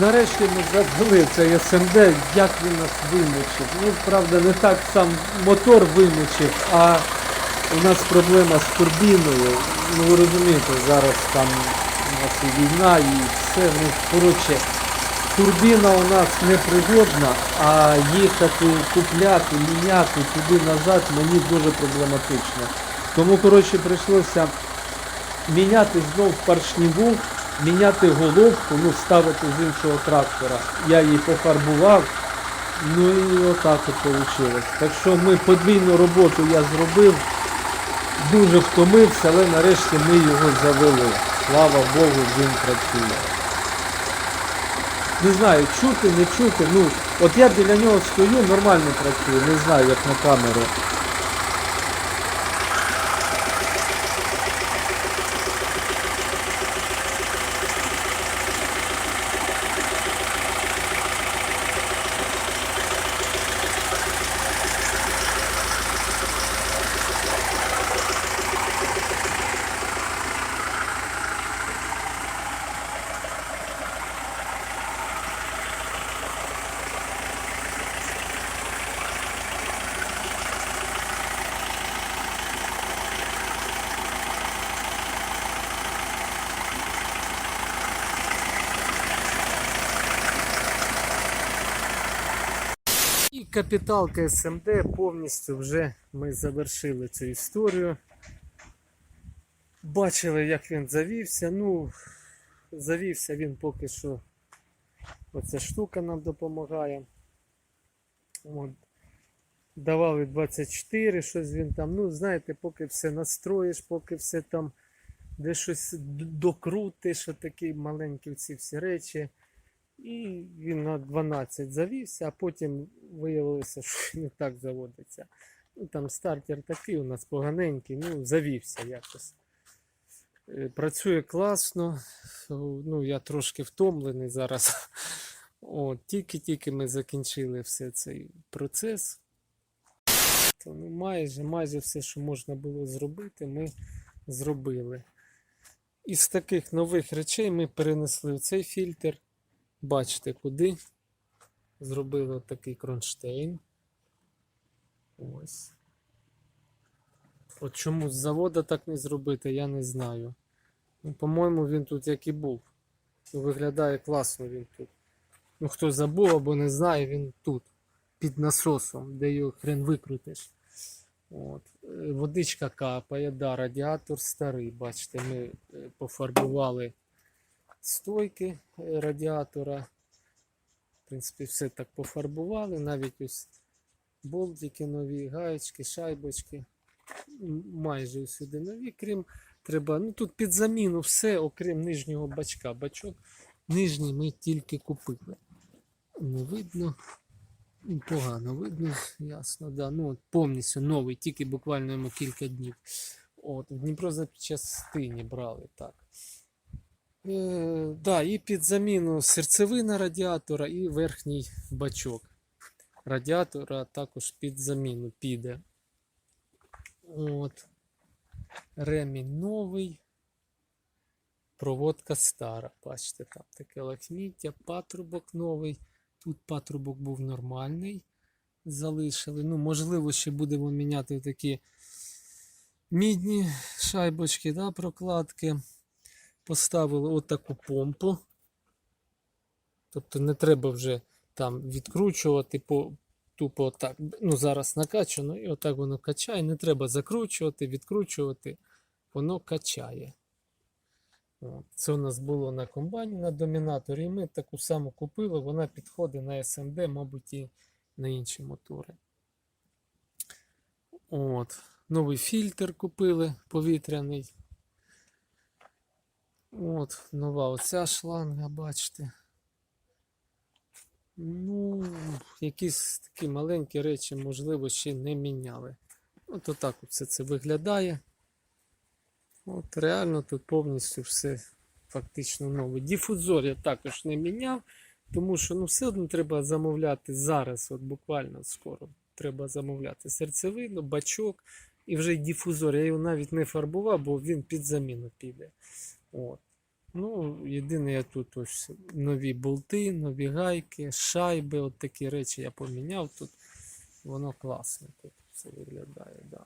Нарешті ми завели цей СМД, як він нас вимучив. Ну, правда, не так сам мотор вимучив, а у нас проблема з турбіною. Ну ви розумієте, зараз там у нас і війна і все. Ну, коротше, турбіна у нас непригодна, а їхати, купляти, міняти туди-назад мені дуже проблематично. Тому, коротше, прийшлося міняти знов поршневу, міняти головку, ну ставити з іншого трактора. Я її пофарбував. Ну і отак от вийшло. Так що ми подвійну роботу я зробив, дуже втомився, але нарешті ми його завели. Слава Богу, він працює. Не знаю, чути, не чути. Ну, от я біля нього стою, нормально працює, не знаю, як на камеру. І капіталка СМД повністю вже ми завершили цю історію. Бачили, як він завівся. Ну, завівся він поки що. Оця штука нам допомагає. От. Давали 24, щось він там. Ну, знаєте, поки все настроїш, поки все там де щось докрутиш, такі маленькі ці всі речі. І він на 12 завівся, а потім виявилося, що не так заводиться. Ну, там стартер такий у нас поганенький, ну, завівся якось. Е, Працює класно. Ну, я трошки втомлений зараз. Тільки-тільки ми закінчили все цей процес. То, ну, майже, майже все, що можна було зробити, ми зробили. Із таких нових речей ми перенесли цей фільтр. Бачите, куди. Зробили такий кронштейн. Ось. От чому з завода так не зробити, я не знаю. Ну, по-моєму, він тут як і був. Ну, виглядає класно він тут. Ну, хто забув або не знає, він тут. Під насосом, де його хрен викрутиш. От. Е, Водичка капає, да, радіатор старий. Бачите, ми е, пофарбували стойки е, радіатора. В принципі, все так пофарбували. Навіть ось болтики нові, гаєчки, шайбочки. Майже усюди нові, крім треба. Ну тут під заміну все, окрім нижнього бачка. Бачок нижній ми тільки купили. Не видно. Ну, Погано видно, ясно, да. Ну, от повністю новий, тільки буквально йому кілька днів. От, в Дніпрозапчастині брали так. Е, да, і під заміну серцевина радіатора і верхній бачок радіатора також під заміну піде. От. Ремінь новий. Проводка стара. Бачите, там таке лахміття, патрубок новий. Тут патрубок був нормальний. Залишили. Ну, можливо, ще будемо міняти такі мідні шайбочки, да, прокладки. Поставили отаку помпу. Тобто не треба вже там відкручувати по тупо отак. Ну, зараз накачано, і отак воно качає. Не треба закручувати, відкручувати, воно качає. Це у нас було на комбайні на домінаторі, і ми таку саму купили, вона підходить на SMD, мабуть, і на інші мотори. От. Новий фільтр купили повітряний. От, нова оця шланга, бачите. Ну, якісь такі маленькі речі, можливо, ще не міняли. От отак все це виглядає. От реально тут повністю все фактично нове. Діфузор я також не міняв, тому що ну, все одно треба замовляти зараз, от буквально скоро. Треба замовляти серцевину, бачок і вже діфузор. Я його навіть не фарбував, бо він під заміну піде. От. Ну, єдине, я тут ось нові болти, нові гайки, шайби, от такі речі я поміняв тут. Воно класно тут все виглядає, да.